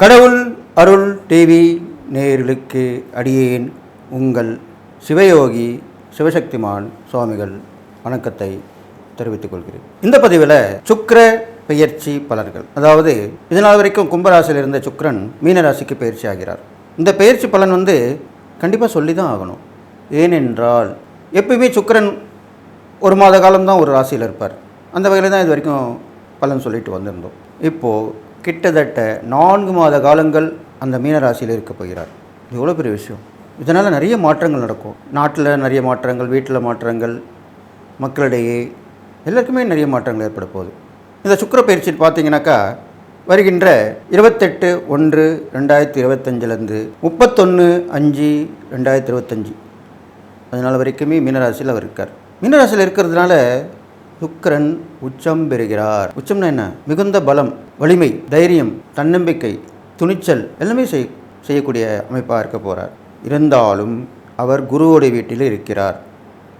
கடவுள் அருள் டிவி நேர்களுக்கு அடியேன் உங்கள் சிவயோகி சிவசக்திமான் சுவாமிகள் வணக்கத்தை தெரிவித்துக் கொள்கிறேன். இந்த பதிவில் சுக்கர பெயர்ச்சி பலன்கள் அதாவது இதனால் வரைக்கும் கும்பராசியில் இருந்த சுக்கரன் மீனராசிக்கு பயிற்சி ஆகிறார். இந்த பயிற்சி பலன் வந்து கண்டிப்பாக சொல்லி தான் ஆகணும். ஏனென்றால் எப்பயுமே சுக்கிரன் ஒரு மாத காலம்தான் ஒரு ராசியில் இருப்பார். அந்த வகையில் தான் இது வரைக்கும் பலன் சொல்லிட்டு வந்திருந்தோம். இப்போது கிட்டத்தட்ட நான்கு மாத காலங்கள் அந்த மீனராசியில் இருக்க போகிறார். இது எவ்வளோ பெரிய விஷயம்? இதனால் நிறைய மாற்றங்கள் நடக்கும். நாட்டில் நிறைய மாற்றங்கள் வீட்டில் மாற்றங்கள் மக்களிடையே எல்லாருக்குமே நிறைய மாற்றங்கள் ஏற்பட போகுது. இந்த சுக்கர பயிற்சி பார்த்தீங்கன்னாக்கா வருகின்ற இருபத்தெட்டு ஒன்று ரெண்டாயிரத்தி இருபத்தஞ்சிலேருந்து முப்பத்தொன்று அஞ்சு ரெண்டாயிரத்தி இருபத்தஞ்சி. அதனால் வரைக்குமே மீனராசியில் அவர் இருக்கார். மீனராசியில் இருக்கிறதுனால சுக்கரன் உச்சம் பெறுகிறார். உச்சம்னா என்ன? மிகுந்த பலம். வலிமை தைரியம் தன்னம்பிக்கை துணிச்சல் எல்லாமே செய் செய்யக்கூடிய அமைப்பாக இருக்க போகிறார் இருந்தாலும் அவர் குருவோடைய வீட்டில் இருக்கிறார்.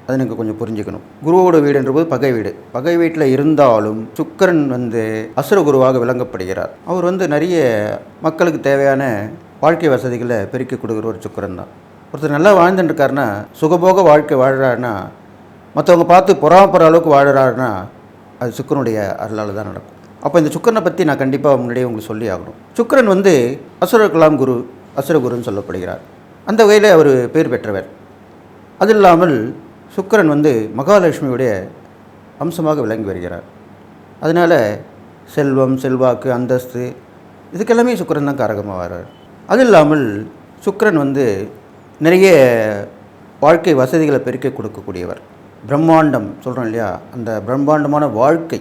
அதை நீங்கள் கொஞ்சம் புரிஞ்சுக்கணும். குருவோட வீடுன்றபோது பகை வீடு. பகை வீட்டில் இருந்தாலும் சுக்கிரன் வந்து அசுர குருவாக விளங்கப்படுகிறார். அவர் வந்து நிறைய மக்களுக்கு தேவையான வாழ்க்கை வசதிகளை பெருக்கி கொடுக்குற ஒரு சுக்கரன் தான். ஒருத்தர் நல்லா வாழ்ந்துட்டுருக்காருன்னா சுகபோக வாழ்க்கை வாழ்கிறாருன்னா மற்றவங்க பார்த்து பொறாமப்படுற அளவுக்கு வாழ்கிறாருன்னா அது சுக்கரனுடைய அருளால் தான் நடக்கும். அப்போ இந்த சுக்கரனை பற்றி நான் கண்டிப்பாக முன்னாடியே உங்களுக்கு சொல்லி ஆகணும். சுக்கரன் வந்து அசுர கலாம் குரு அசுரகுருன்னு சொல்லப்படுகிறார். அந்த வகையில் அவர் பேர் பெற்றவர். அது இல்லாமல் சுக்கரன் வந்து மகாலட்சுமியுடைய அம்சமாக விளங்கி வருகிறார். அதனால் செல்வம் செல்வாக்கு அந்தஸ்து இதுக்கெல்லாமே சுக்கரன் தான் காரகமாக வர்றார் அது இல்லாமல் சுக்கிரன் வந்து நிறைய வாழ்க்கை வசதிகளை பெருக்கி கொடுக்கக்கூடியவர். பிரம்மாண்டம் சொல்கிறோம் இல்லையா? அந்த பிரம்மாண்டமான வாழ்க்கை.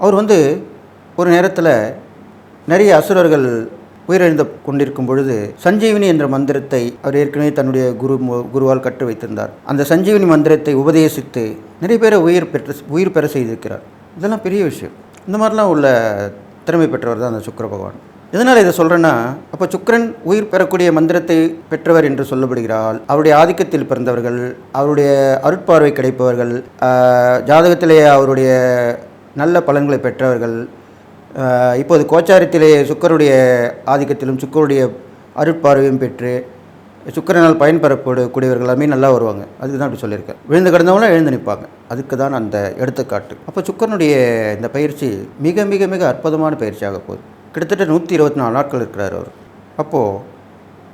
அவர் வந்து ஒரு நேரத்தில் நிறைய அசுரர்கள் உயிரிழந்து கொண்டிருக்கும் பொழுது சஞ்சீவினி என்ற மந்திரத்தை அவர் ஏற்கனவே தன்னுடைய குரு குருவால் கற்று வைத்திருந்தார். அந்த சஞ்சீவினி மந்திரத்தை உபதேசித்து நிறைய பேரை உயிர் பெற்று உயிர் பெற செய்திருக்கிறார். இதெல்லாம் பெரிய விஷயம். இந்த மாதிரிலாம் உள்ள திறமை பெற்றவர் தான் அந்த சுக்கர பகவான். எதனால் இதை சொல்கிறேன்னா அப்போ சுக்கரன் உயிர் பெறக்கூடிய மந்திரத்தை பெற்றவர் என்று சொல்லப்படுகிறால் அவருடைய ஆதிக்கத்தில் பிறந்தவர்கள் அவருடைய அருட்பார்வை கிடைப்பவர்கள் ஜாதகத்திலேயே அவருடைய நல்ல பலன்களை பெற்றவர்கள். இப்போது கோச்சாரத்திலே சுக்கருடைய ஆதிக்கத்திலும் சுக்கருடைய அருட்பார்வையும் பெற்று சுக்கரனால் பயன்பெறக்கூடியவர்கள் எல்லாமே நல்லா வருவாங்க. அதுக்கு தான் அப்படி சொல்லியிருக்கேன். விழுந்து கிடந்தவங்களும் எழுந்து நிற்பாங்க. அதுக்கு தான் அந்த எடுத்துக்காட்டு. அப்போ சுக்கரனுடைய இந்த பயிற்சி மிக மிக மிக அற்புதமான பயிற்சியாக போகுது. கிட்டத்தட்ட நூற்றி இருபத்தி நாலு நாட்கள் இருக்கிறார் அவர். அப்போது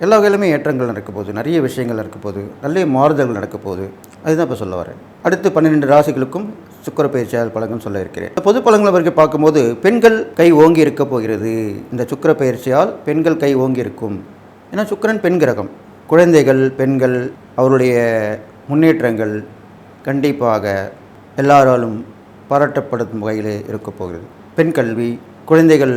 எல்லா வகையிலுமே ஏற்றங்கள் நடக்க போகுது. நிறைய விஷயங்கள் நடக்க போகுது. நல்ல மாறுதல்கள் நடக்க போகுது. அதுதான் இப்போ சொல்ல வரேன். அடுத்து பன்னிரெண்டு ராசிகளுக்கும் சுக்கர பயிற்சியால் பலன்கள் சொல்ல இருக்கிறேன். பொது பழங்களை வரைக்கும் பார்க்கும்போது பெண்கள் கை ஓங்கி இருக்க போகிறது. இந்த சுக்கிர பயிற்சியால் பெண்கள் கை ஓங்கி இருக்கும். ஏன்னா சுக்கிரன் பெண் கிரகம். குழந்தைகள் பெண்கள் அவருடைய முன்னேற்றங்கள் கண்டிப்பாக எல்லாராலும் பாராட்டப்படும் வகையில் இருக்க போகிறது. பெண் கல்வி குழந்தைகள்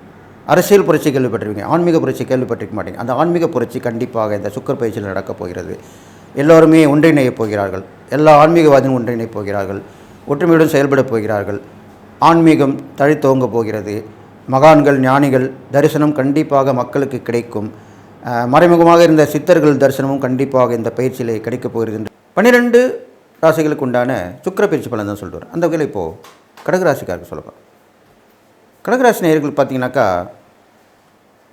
அரசியல் புரட்சி கேள்விப்பட்டிருப்பீங்க. ஆன்மீக புரட்சி கேள்விப்பட்டிருக்க மாட்டீங்க. அந்த ஆன்மீக புரட்சி கண்டிப்பாக இந்த சுக்கர் பயிற்சியில் நடக்கப் போகிறது. எல்லோருமே ஒன்றிணையப் போகிறார்கள். எல்லா ஆன்மீகவாதியும் ஒன்றிணையப் போகிறார்கள். ஒற்றுமையுடன் செயல்படப் போகிறார்கள். ஆன்மீகம் தழைத்தோங்க போகிறது. மகான்கள் ஞானிகள் தரிசனம் கண்டிப்பாக மக்களுக்கு கிடைக்கும். மறைமுகமாக இருந்த சித்தர்கள் தரிசனமும் கண்டிப்பாக இந்த பயிற்சியிலே கிடைக்கப் போகிறது. பன்னிரெண்டு ராசிகளுக்கு உண்டான சுக்கிர பயிற்சி பலன் தான் சொல்லுவார் அந்த வகையில் இப்போது கடகராசிக்காருக்கு சொல்லலாம் கடகராசி நேயர்கள் பார்த்தீங்கன்னாக்கா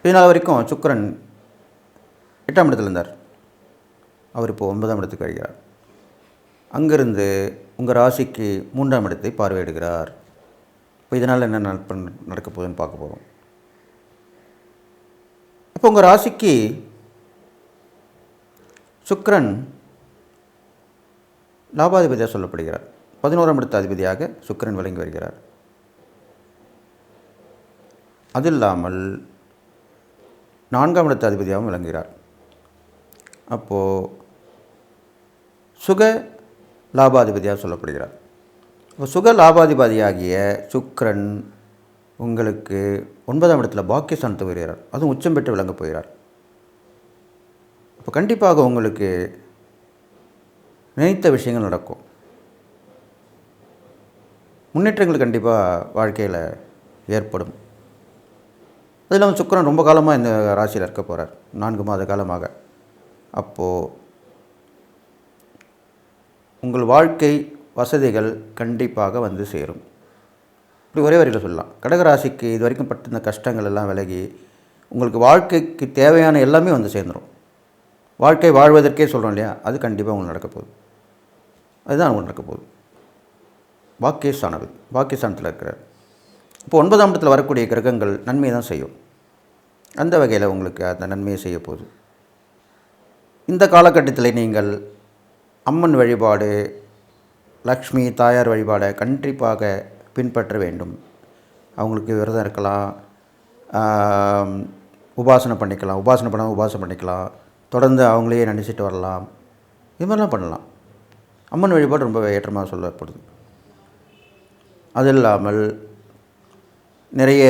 பதினாலு வரைக்கும் சுக்கரன் எட்டாம் இடத்துல இருந்தார். அவர் இப்போ ஒன்பதாம் இடத்துக்கு வருகிறார். அங்கிருந்து உங்கள் ராசிக்கு மூன்றாம் இடத்தை பார்வையிடுகிறார். இப்போ இதனால் என்ன நடப்ப நடக்க போகுதுன்னு பார்க்க போகிறோம். இப்போ உங்கள் ராசிக்கு சுக்கரன் லாபாதிபதியாக சொல்லப்படுகிறார். பதினோராம் இடத்த அதிபதியாக சுக்கரன் விளங்கி வருகிறார். அது இல்லாமல் நான்காம் இடத்து அதிபதியாகவும் விளங்குகிறார். அப்போது சுக லாபாதிபதியாக சொல்லப்படுகிறார். இப்போ சுக லாபாதிபதியாகிய சுக்ரன் உங்களுக்கு ஒன்பதாம் இடத்துல பாக்கியஸ்தானத்தை வருகிறார் அதுவும் உச்சம் பெற்று விளங்கப் போகிறார். இப்போ கண்டிப்பாக உங்களுக்கு நினைத்த விஷயங்கள் நடக்கும். முன்னேற்றங்கள் கண்டிப்பாக வாழ்க்கையில் ஏற்படும். அது இல்லாமல் சுக்கரன் ரொம்ப காலமாக இந்த ராசியில் இருக்க போகிறார் நான்கு மாத காலமாக. அப்போது உங்கள் வாழ்க்கை வசதிகள் கண்டிப்பாக வந்து சேரும். இப்படி ஒரே வரியில் சொல்லலாம். கடகராசிக்கு இது வரைக்கும் பட்டிருந்த கஷ்டங்கள் எல்லாம் விலகி உங்களுக்கு வாழ்க்கைக்கு தேவையான எல்லாமே வந்து சேர்ந்துடும் வாழ்க்கை வாழ்வதற்கே சொல்கிறோம் இல்லையா? அது கண்டிப்பாக உங்களுக்கு நடக்க போகுது. அதுதான் உங்களுக்கு நடக்க போகுது. பாக்கியஸ்தானது பாக்கியஸ்தானத்தில் இருக்கிறார். இப்போ ஒன்பதாம் இடத்துல வரக்கூடிய கிரகங்கள் நன்மை தான் செய்யும். அந்த வகையில் உங்களுக்கு அந்த நன்மையை செய்ய போகுது. இந்த காலகட்டத்தில் நீங்கள் அம்மன் வழிபாடு லக்ஷ்மி தாயார் வழிபாடை கண்டிப்பாக பின்பற்ற வேண்டும். அவங்களுக்கு விரதம் இருக்கலாம். உபாசனை பண்ணிக்கலாம். உபாசனை பண்ணால் உபாசனை பண்ணிக்கலாம். தொடர்ந்து அவங்களையே நினச்சிட்டு வரலாம். இது மாதிரிலாம் பண்ணலாம். அம்மன் வழிபாடு ரொம்ப ஏற்றமாக சொல்லப்படுது. அது இல்லாமல் நிறைய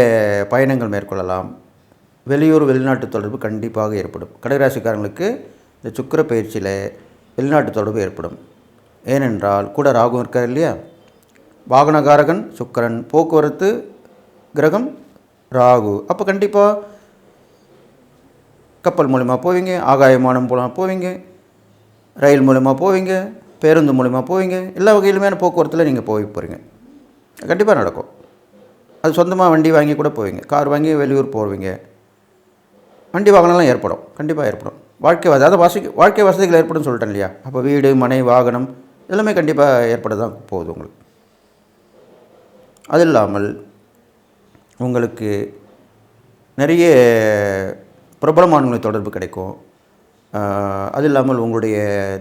பயணங்கள் மேற்கொள்ளலாம். வெளியூர் வெளிநாட்டு தொடர்பு கண்டிப்பாக ஏற்படும். கடகராசிக்காரங்களுக்கு இந்த சுக்கிர பயிற்சியில் வெளிநாட்டு தொடர்பு ஏற்படும். ஏனென்றால் கூட ராகு இருக்கார் இல்லையா? வாகனகாரகன் சுக்கிரன் போக்குவரத்து கிரகம் ராகு. அப்போ கண்டிப்பாக கப்பல் மூலிமா போவீங்க ஆகாயமானம் மூலமாக போவீங்க ரயில் மூலிமா போவீங்க பேருந்து மூலிமா போவீங்க. எல்லா வகையிலுமே போக்குவரத்தில் நீங்கள் போய் போகிறீங்க கண்டிப்பாக நடக்கும். அது சொந்தமாக வண்டி வாங்கி கூட போவீங்க. கார் வாங்கி வெளியூர் போவீங்க. வண்டி வாகனம்லாம் ஏற்படும். கண்டிப்பாக ஏற்படும். வாழ்க்கை வசதி அதாவது வசதி வாழ்க்கை வசதிகள் ஏற்படும் சொல்லிட்டேன் இல்லையா? அப்போ வீடு மனை வாகனம் எல்லாமே கண்டிப்பாக ஏற்பட தான் போகுது உங்களுக்கு. அது இல்லாமல் உங்களுக்கு நிறைய பிரபலமானவங்களுக்கு தொடர்பு கிடைக்கும். அது இல்லாமல் உங்களுடைய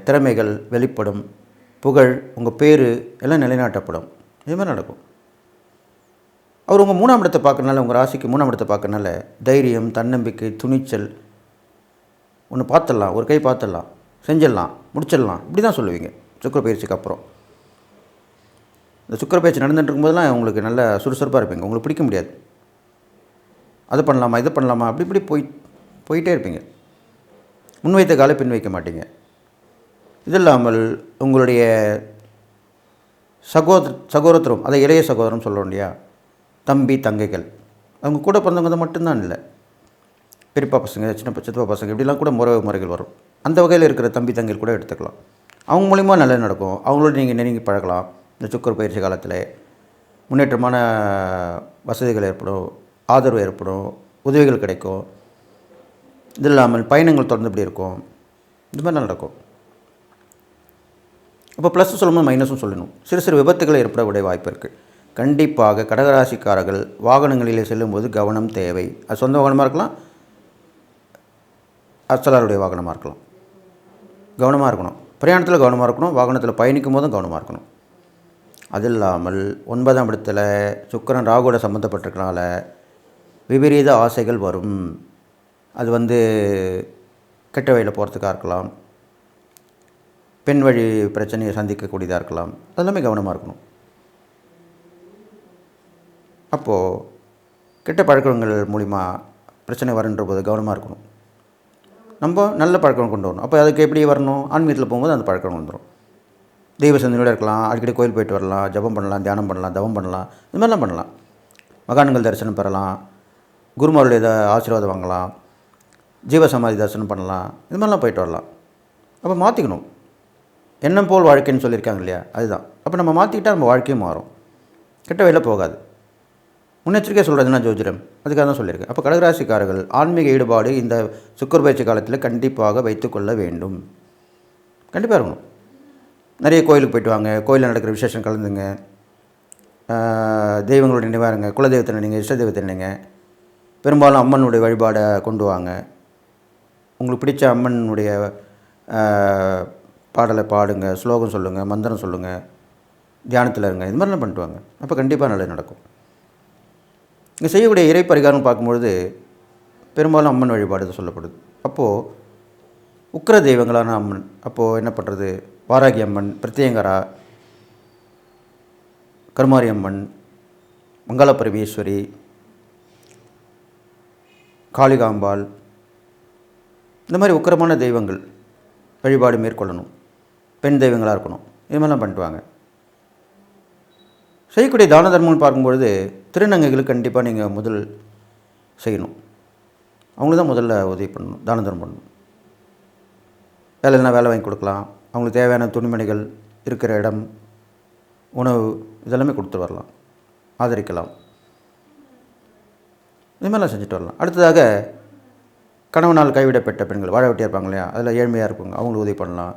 திறமைகள் வெளிப்படும். புகழ் உங்கள் பேர் எல்லாம் நிலைநாட்டப்படும். இது மாதிரி நடக்கும். அவர் உங்கள் மூணாம் இடத்தை பார்க்கறனால உங்கள் ராசிக்கு மூணாம் இடத்தை பார்க்கறனால தைரியம் தன்னம்பிக்கை துணிச்சல் ஒன்று பார்த்துடலாம் ஒரு கை பார்த்துடலாம் செஞ்சிடலாம் முடிச்சிடலாம். இப்படி தான் சொல்லுவீங்க. சுக்கர பயிற்சிக்கு அப்புறம். இந்த சுக்கர பயிற்சி நடந்துட்டு இருக்கும்போதெல்லாம் உங்களுக்கு நல்ல சுறுசுறுப்பாக இருப்பீங்க. உங்களுக்கு பிடிக்க முடியாது. அது பண்ணலாமா இது பண்ணலாமா அப்படி இப்படி போய் போயிட்டே இருப்பீங்க. முன் வைத்த காலை பின் வைக்க மாட்டீங்க. இது இல்லாமல் உங்களுடைய சகோதர சகோதரத்துவம் அதை இளைய சகோதரம் சொல்கிறோம் இல்லையா? தம்பி தங்கைகள். அவங்க கூட பிறந்தவங்க மட்டும்தான் இல்லை. பெரியப்பா பசங்க சின்ன சித்தப்பா பசங்க இப்படிலாம் கூட முறை முறைகள் வரும். அந்த வகையில் இருக்கிற தம்பி தங்கைகள் கூட எடுத்துக்கலாம். அவங்க மூலிமா நல்லது நடக்கும். அவங்களோட நீங்கள் நெருங்கி பழகலாம். இந்த சுக்கர் பயிற்சி காலத்தில் முன்னேற்றமான வசதிகள் ஏற்படும் ஆதரவு ஏற்படும் உதவிகள் கிடைக்கும். இது இல்லாமல் பயணங்கள் தொடர்ந்து இப்படி இருக்கும். இது மாதிரி நடக்கும். அப்போ ப்ளஸ் சொல்லும்போது மைனஸும் சொல்லணும் சிறு சிறு விபத்துகள் ஏற்படக்கூடிய வாய்ப்பு இருக்குது கண்டிப்பாக கடகராசிக்காரர்கள் வாகனங்களில் செல்லும்போது கவனம் தேவை. அது சொந்த வாகனமாக இருக்கலாம்? அச்சலாருடைய வாகனமாக இருக்கலாம். கவனமாக இருக்கணும். பிரயாணத்தில் கவனமாக இருக்கணும். வாகனத்தில் பயணிக்கும் போதும் கவனமாக இருக்கணும். அது இல்லாமல் ஒன்பதாம் இடத்துல சுக்கரன் ராகுவோட சம்மந்தப்பட்டிருக்கனால விபரீத ஆசைகள் வரும். அது வந்து கெட்ட வழியில் போகிறதுக்காக இருக்கலாம். பெண் வழி பிரச்சனையை சந்திக்கக்கூடியதாக இருக்கலாம். அதெல்லாமே கவனமாக இருக்கணும். அப்போது கெட்ட பழக்கங்கள் மூலிமா பிரச்சனை வரன்ற போது கவனமாக இருக்கணும். நம்ம நல்ல பழக்கம் கொண்டு வரணும். அப்போ அதுக்கு எப்படி வரணும்? ஆன்மீகத்தில் போகும்போது அந்த பழக்கம் வந்துடும் தெய்வ சிந்தனையோடு இருக்கலாம் அடிக்கடி கோயில் போயிட்டு வரலாம் ஜெபம் பண்ணலாம் தியானம் பண்ணலாம் தவம் பண்ணலாம் இது மாதிரிலாம் பண்ணலாம். மகான்கள் தரிசனம் பெறலாம் குருமாருடைய இத ஆசீர்வாதம் வாங்கலாம் ஜீவசமாதி தரிசனம் பண்ணலாம் இது மாதிரிலாம் போயிட்டு வரலாம். அப்போ மாற்றிக்கணும் எண்ணம் போல் வாழ்க்கைன்னு சொல்லியிருக்காங்க இல்லையா? அதுதான். அப்போ நம்ம மாற்றிக்கிட்டால் நம்ம வாழ்க்கையும் மாறும். கெட்ட வழியில் போகாது. முன்னெச்சரிக்கை சொல்கிறதுனா ஜோதிடம்? அதுக்காக தான் சொல்லியிருக்கேன். அப்போ கடகராசிக்காரர்கள் ஆன்மீக ஈடுபாடு இந்த சுக்கர் பயிற்சி காலத்தில் கண்டிப்பாக வைத்துக்கொள்ள வேண்டும். கண்டிப்பாக இருக்கணும். நிறைய கோயிலுக்கு போயிட்டு வாங்க. கோயிலில் நடக்கிற விசேஷம் கலந்துங்க. தெய்வங்களோட நினைவாருங்க குலதெய்வத்தை நினைங்க இஷ்ட தெய்வத்தை நினைங்க. பெரும்பாலும் அம்மனுடைய வழிபாடை கொண்டு வாங்க. உங்களுக்கு பிடிச்ச அம்மனுடைய பாடலை பாடுங்க ஸ்லோகம் சொல்லுங்கள் மந்திரம் சொல்லுங்கள் தியானத்தில் இருங்க. இது மாதிரிலாம் பண்ணிட்டு வாங்க. அப்போ கண்டிப்பாக நல்லது நடக்கும். இங்கே செய்யக்கூடிய இறை பரிகாரம் பார்க்கும்பொழுது பெரும்பாலும் அம்மன் வழிபாடு தான் சொல்லப்படுது. அப்போது உக்கிர தெய்வங்களான அம்மன் அப்போது என்ன பண்ணுறது வாராகி அம்மன் பிரத்யங்கரா கருமாரி அம்மன் மங்கள பரமேஸ்வரி காளிகாம்பாள் இந்த மாதிரி உக்கிரமான தெய்வங்கள் வழிபாடு மேற்கொள்ளணும். பெண் தெய்வங்களாக இருக்கணும். இது மாதிரிலாம் பண்ணிட்டு வாங்க. செய்யக்கூடிய தான தர்மம்னு பார்க்கும்பொழுது திருநங்கைகளுக்கு கண்டிப்பாக நீங்கள் முதல் செய்யணும். அவங்களுக்கு தான் முதல்ல உதவி பண்ணணும் தான தர்மம் பண்ணணும். வேலை வேலை வாங்கி கொடுக்கலாம். அவங்களுக்கு தேவையான துணிமணிகள் இருக்கிற இடம் உணவு இதெல்லாமே கொடுத்து வரலாம். ஆதரிக்கலாம். இது மாதிரிலாம் செஞ்சுட்டு வரலாம். அடுத்ததாக கணவனால் கைவிடப்பட்ட பெண்கள் வாழ வெட்டியாக இருப்பாங்க இல்லையா? அதில் ஏழ்மையாக இருப்பாங்க அவங்களுக்கு உதவி பண்ணலாம்.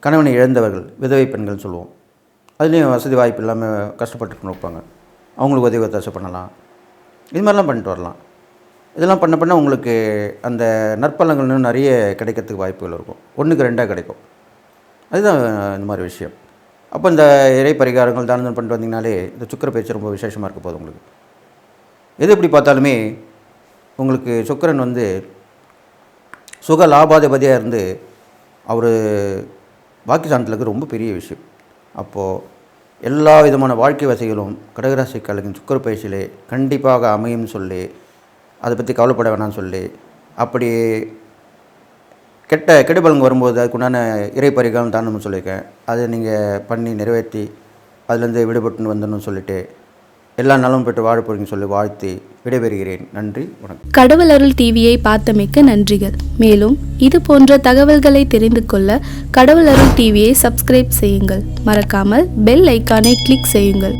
கணவனை இழந்தவர்கள் விதவை பெண்கள்னு சொல்லுவோம். அதுலேயும் வசதி வாய்ப்பு இல்லாமல் கஷ்டப்பட்டு இருப்பாங்க. அவங்களுக்கு உதவி ஒத்தாசை பண்ணலாம். இது மாதிரிலாம் பண்ணிட்டு வரலாம். இதெல்லாம் பண்ண பண்ண உங்களுக்கு அந்த நற்பலங்கள் இன்னும் நிறைய கிடைக்கிறதுக்கு வாய்ப்புகள் இருக்கும். ஒன்றுக்கு ரெண்டாக கிடைக்கும். அதுதான் இந்த மாதிரி விஷயம். அப்போ இந்த இறை பரிகாரங்கள் தானம் பண்ணிட்டு வந்தீங்கனாலே இந்த சுக்கர பயிற்சி ரொம்ப விசேஷமாக இருக்க போகுது உங்களுக்கு. எது எப்படி பார்த்தாலுமே உங்களுக்கு சுக்கரன் வந்து சுக லாபாதிபதியாக இருந்து அவர் பாக்கியஸ்தானத்தில் இருக்க ரொம்ப பெரிய விஷயம். அப்போது எல்லா விதமான வாழ்க்கை வசதிகளும் கடகராசிக்காரர்களின் சுக்கர பயிற்சியிலே கண்டிப்பாக அமையும் சொல்லி அதை பற்றி கவலைப்பட வேணாம்னு சொல்லி அப்படி கெட்ட கெடுபலங்க வரும்போது அதுக்குண்டான இறை பரிகாரம் தானம்னு சொல்லியிருக்கேன். அதை நீங்கள் பண்ணி நிறைவேற்றி அதுலேருந்து விடுபட்டுன்னு வந்துடணும்னு சொல்லிவிட்டு எல்லா நலமும் பெற்று வாழ போகிறீங்கன்னு சொல்லி வாழ்த்து விடைபெறுகிறேன். நன்றி வணக்கம். கடவுள் அருள் டிவியை பார்த்தமைக்க நன்றிகள். மேலும் இது போன்ற தகவல்களை தெரிந்து கொள்ள கடவுள் அருள் டிவியை சப்ஸ்கிரைப் செய்யுங்கள். மறக்காமல் பெல் ஐக்கானை கிளிக் செய்யுங்கள்.